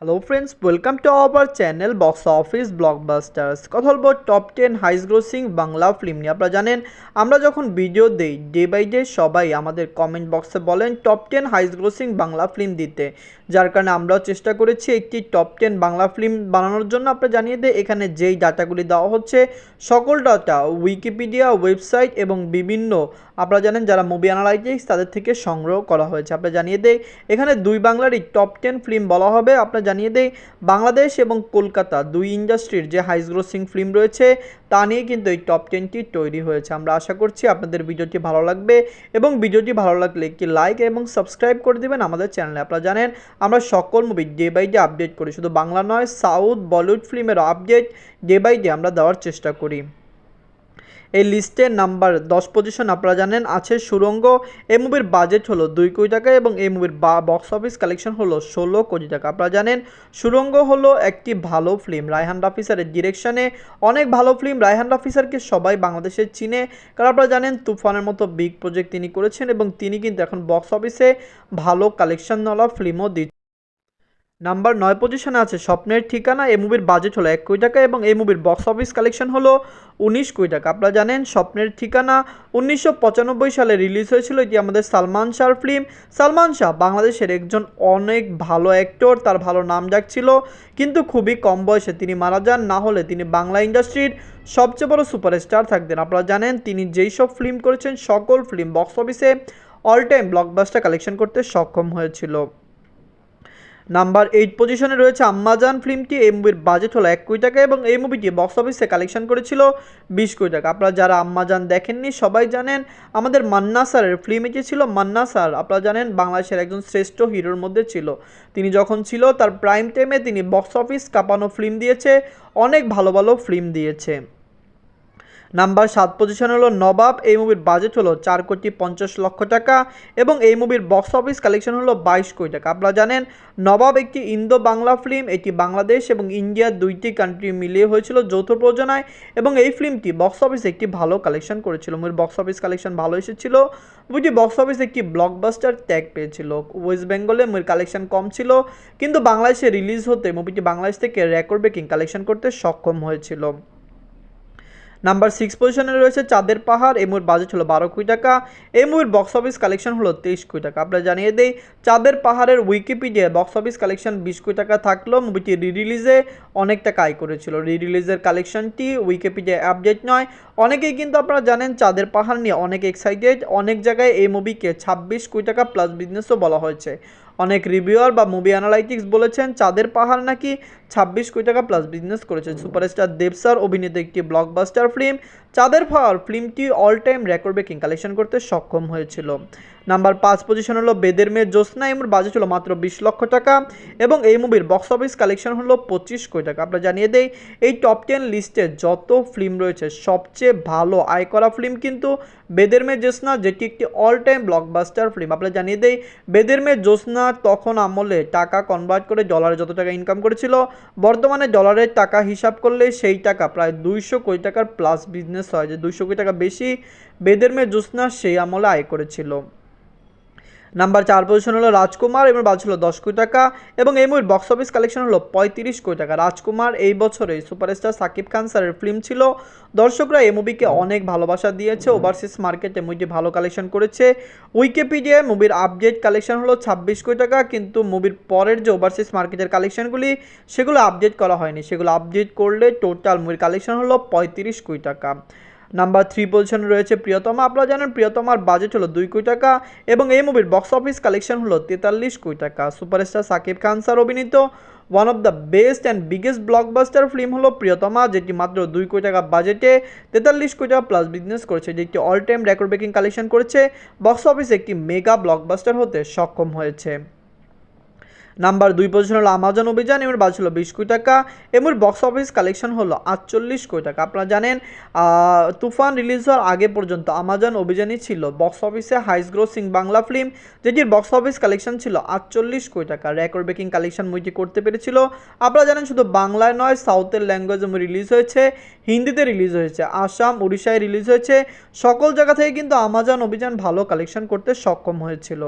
Hello friends welcome to our channel box office blockbusters কথা বলব top ten highest grossing Bangla film নিয়ে। আপনারা জানেন, আমরা যখন ভিডিও দেই ডে বাই ডে সবাই আমাদের কমেন্ট বক্সে বলেন top ten highest grossing Bangla film দিতে। যার কারণে আমরাও চেষ্টা করেছি একটি টপ টেন বাংলা ফিল্ম বানানোর জন্য। আপনারা জানিয়ে দেয় এখানে যেই ডাটাগুলি দেওয়া হচ্ছে, সকল ডাটা উইকিপিডিয়া ওয়েবসাইট এবং বিভিন্ন, আপনারা জানেন যারা মুভি অ্যানালাইটিক্স তাদের থেকে সংগ্রহ করা হয়েছে। আপনারা জানিয়ে দেয় এখানে দুই বাংলারই টপ টেন ফিল্ম বলা হবে। আপনারা জানিয়ে দেয়, বাংলাদেশ এবং কলকাতা দুই ইন্ডাস্ট্রির যে হাইস গ্রোসিং ফিল্ম রয়েছে, তা নিয়ে কিন্তু এই টপ টেনটি তৈরি হয়েছে। আমরা আশা করছি আপনাদের ভিডিওটি ভালো লাগবে এবং ভিডিওটি ভালো লাগলে একটি লাইক এবং সাবস্ক্রাইব করে দেবেন আমাদের চ্যানেলে। আপনারা জানেন, আমরা সকল movie day by day update করি। শুধু বাংলা নয়, সাউথ বলিউড ফিল্মেরও আপডেট ডে বাই ডে আমরা দেওয়ার চেষ্টা করি। এই লিস্টের নাম্বার দশ পজিশন আপনারা জানেন, আছে সুরঙ্গ, এই মুভির বাজেট হলো দুই কোটি টাকা এবং এই মুভির বক্স অফিস কালেকশন হলো ষোলো কোটি টাকা। আপনারা জানেন, সুরঙ্গ হলো একটি ভালো ফিল্ম রায়হান রাফিসারের ডিরেকশনে অনেক ভালো ফিল্ম রায়হান রাফিসারকে সবাই বাংলাদেশে চিনে। কারণ আপনারা জানেন, তুফানের মতো বিগ প্রজেক্ট তিনি করেছেন এবং তিনি কিন্তু এখন বক্স অফিসে ভালো কালেকশনওয়ালা ফিল্মও দিচ্ছেন। নাম্বার নয় পজিশনে আছে স্বপ্নের ঠিকানা, এই মুভির বাজেট হলো এক কোটি টাকা এবং এই মুভির বক্স অফিস কালেকশন হলো উনিশ কোটি টাকা। আপনারা জানেন স্বপ্নের ঠিকানা উনিশশো পঁচানব্বই সালে রিলিজ হয়েছিল, এটি আমাদের সালমান শাহর ফিল্ম সালমান শাহ বাংলাদেশের একজন অনেক ভালো অ্যাক্টর তার ভালো নাম ডাক ছিল কিন্তু খুবই কম বয়সে তিনি মারা যান, না হলে তিনি বাংলা ইন্ডাস্ট্রির সবচেয়ে বড় সুপারস্টার থাকতেন। আপনারা জানেন তিনি যেই সব ফিল্ম করেছেন, সকল ফিল্ম বক্স অফিসে অল টাইম ব্লকবাস্টার কালেকশন করতে সক্ষম হয়েছিল। নাম্বার এইট পজিশনে রয়েছে আম্মাজান ফিল্মটি, এই মুভির বাজেট হলো এক কোটি টাকা এবং এই মুভিটি বক্স অফিসে কালেকশন করেছিল বিশ কোটি টাকা। আপনারা যারা আম্মাজান দেখেননি, সবাই জানেন আমাদের মান্না স্যারের ফিল্ম এটি ছিল মান্না স্যার। আপনারা জানেন বাংলাদেশের একজন শ্রেষ্ঠ হিরোর মধ্যে ছিল। তিনি যখন ছিল, তার প্রাইম টাইমে তিনি বক্স অফিস কাঁপানো ফিল্ম দিয়েছে, অনেক ভালো ভালো ফিল্ম দিয়েছে। নাম্বার সাত পজিশন হলো নবাব, এই মুভির বাজেট হলো চার কোটি পঞ্চাশ লক্ষ টাকা এবং এই মুভির বক্স অফিস কালেকশন হলো বাইশ কোটি টাকা। আপনারা জানেন, নবাব একটি ইন্দো বাংলা ফিল্ম এটি বাংলাদেশ এবং ইন্ডিয়ার দুইটি কান্ট্রি মিলিয়ে হয়েছিল যৌথ প্রযোজনায় এবং এই ফিল্মটি বক্স অফিসে একটি ভালো কালেকশন করেছিল। মুভির বক্স অফিস কালেকশন ভালো এসেছিল মুভিটি বক্স অফিসে একটি ব্লকবাস্টার ট্যাগ পেয়েছিল। ওয়েস্ট বেঙ্গলে মুভির কালেকশন কম ছিল, কিন্তু বাংলাদেশে রিলিজ হতে মুভিটি বাংলাদেশ থেকে রেকর্ড ব্রেকিং কালেকশন করতে সক্ষম হয়েছিল। নাম্বার সিক্স পজিশনে রয়েছে চাঁদের পাহাড়। এই মুভির বাজেট হলো বারো কোটি টাকা। এই মুভির বক্স অফিস কালেকশন হলো তেইশ কোটি টাকা। আপনারা জানিয়ে দেই, চাঁদের পাহাড়ের উইকিপিডিয়া বক্স অফিস কালেকশন বিশ কোটি টাকা থাকলেও মুভিটি রি রিলিজে অনেক টাকা আয় করেছিল। রি রিলিজের কালেকশনটি উইকিপিডিয়া আপডেট নয়। অনেকেই কিন্তু আপনারা জানেন, চাঁদের পাহাড় নিয়ে অনেক এক্সাইটেড অনেক জায়গায় এই মুভিকে ছাব্বিশ কোটি টাকা প্লাস বিজনেসও বলা হয়েছে। অনেক রিভিউয়ার বা মুভি অ্যানালাইটিক্স বলেছেন, চাঁদের পাহাড় নাকি ছাব্বিশ কোটি টাকা প্লাস বিজনেস করেছে সুপারস্টার দেবসার অভিনীত একটি blockbuster film Chander Pahar. ফিল্মটি all time record breaking collection করতে সক্ষম হয়েছিল। নাম্বার পাঁচ পজিশন হলো বেদের মেয়ে জ্যোৎস্না। এই বাজেট হলো মাত্র বিশ লক্ষ টাকা এবং এই মুভির বক্স অফিস কালেকশন হলো পঁচিশ কোটি টাকা। আমরা জানিয়ে দেই, এই টপ টেন লিস্টে যত ফিল্ম রয়েছে, সবচেয়ে ভালো আয় করা ফিল্ম কিন্তু বেদের মেয়ে জ্যোৎস্না, যেটি একটি অল টাইম ব্লকবাস্টার ফিল্ম আপনারা জানিয়ে দেই, বেদের মেয়ে জ্যোৎস্না তখন আমলে টাকা কনভার্ট করে ডলারে যত টাকা ইনকাম করেছিল বর্তমানে ডলারের টাকা হিসাব করলে সেই টাকা প্রায় দুইশো কোটি টাকার প্লাস বিজনেস হয়। যে দুইশো কোটি টাকা বেশি বেদের মেয়ে জোৎস্না সেই আমলে আয় করেছিল। নাম্বার চার পজিশন হলো রাজকুমার এবং বাজ হলো দশ কোটি টাকা, এবং এই মুভির বক্স অফিস কালেকশন হলো পঁয়ত্রিশ কোটি টাকা। রাজকুমার এই বছরে সুপারস্টার সাকিব খান স্যারের ফিল্ম ছিল। দর্শকরা এই মুভিকে অনেক ভালোবাসা দিয়েছে। ওভারসিজ মার্কেটে মুভিটি ভালো কালেকশন করেছে। উইকিপিডিয়ায় মুভির আপডেট কালেকশন হলো ছাব্বিশ কোটি টাকা, কিন্তু মুভির পরের যে ওভারসিজ মার্কেটের কালেকশনগুলি সেগুলো আপডেট করা হয়নি। সেগুলো আপডেট করলে টোটাল মুভির কালেকশন হলো পঁয়ত্রিশ কোটি টাকা। নাম্বার থ্রি পজিশনে রয়েছে প্রিয়তমা। আপনারা জানেন প্রিয়তমার বাজেট হলো দুই কোটি টাকা এবং এই মুভির বক্স অফিস কালেকশন হলো তেতাল্লিশ কোটি টাকা। সুপারস্টার সাকিব খান স্যার অভিনীত one of the best and biggest blockbuster film হলো প্রিয়তমা, যেটি মাত্র দুই কোটি টাকা বাজেটে তেতাল্লিশ কোটি টাকা প্লাস বিজনেস করেছে, যেটি all time record breaking collection করেছে। বক্স অফিসে একটি মেগা ব্লকবাস্টার হতে সক্ষম হয়েছে। নাম্বার দুই পজিশন হলো আমাজন অভিযান এমন বাজ হলো বিশ কোটি টাকা এমন বক্স অফিস কালেকশন হলো আটচল্লিশ কোটি টাকা। আপনারা জানেন তুফান রিলিজ হওয়ার আগে পর্যন্ত আমাজন অভিযানই ছিল বক্স অফিসে হাইস গ্রোসিং বাংলা ফিল্ম যেটির বক্স অফিস কালেকশন ছিল আটচল্লিশ কোটি টাকা। রেকর্ড ব্রেকিং কালেকশন মুভিটি করতে পেরেছিল। আপনারা জানেন, শুধু বাংলায় নয় সাউথের ল্যাঙ্গুয়েজে রিলিজ হয়েছে, হিন্দিতে রিলিজ হয়েছে, আসাম, উড়িষ্যায় রিলিজ হয়েছে। সকল জায়গা থেকে কিন্তু আমাজন অভিযান ভালো কালেকশন করতে সক্ষম হয়েছিল।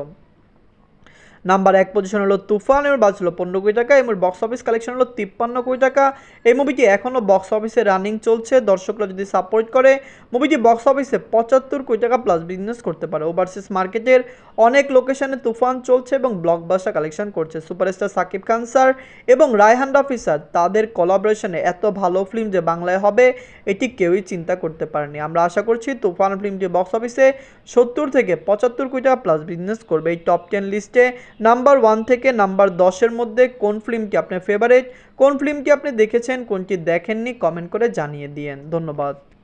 নাম্বার এক পজিশন হলো তুফান এর বাজ হলো পনেরো কোটি টাকা এবং বক্স অফিস কালেকশন হলো তিপ্পান্ন কোটি টাকা। এই মুভিটি এখনও বক্স অফিসে রানিং চলছে, দর্শকরা যদি সাপোর্ট করে মুভিটি বক্স অফিসে পঁচাত্তর কোটি টাকা প্লাস বিজনেস করতে পারে। ওভারসিস মার্কেটের অনেক লোকেশনে তুফান চলছে এবং ব্লকবাস্টার কালেকশন করছে। সুপারস্টার সাকিব খান স্যার এবং রায়হান রাফি তাদের কোলাবোরেশনে এত ভালো ফিল্ম যে বাংলায় হবে, এটি কেউই চিন্তা করতে পারেনি। আমরা আশা করছি তুফান ফিল্মটি বক্স অফিসে সত্তর থেকে পঁচাত্তর কোটি টাকা প্লাস বিজনেস করবে। এই টপ টেন লিস্টে নাম্বার ওয়ান থেকে নাম্বার দশের মধ্যে কোন ফিল্মটি আপনার ফেভারিট কোন ফিল্মটি আপনি দেখেছেন? কোনটি দেখেননি? কমেন্ট করে জানিয়ে দিয়েন। ধন্যবাদ।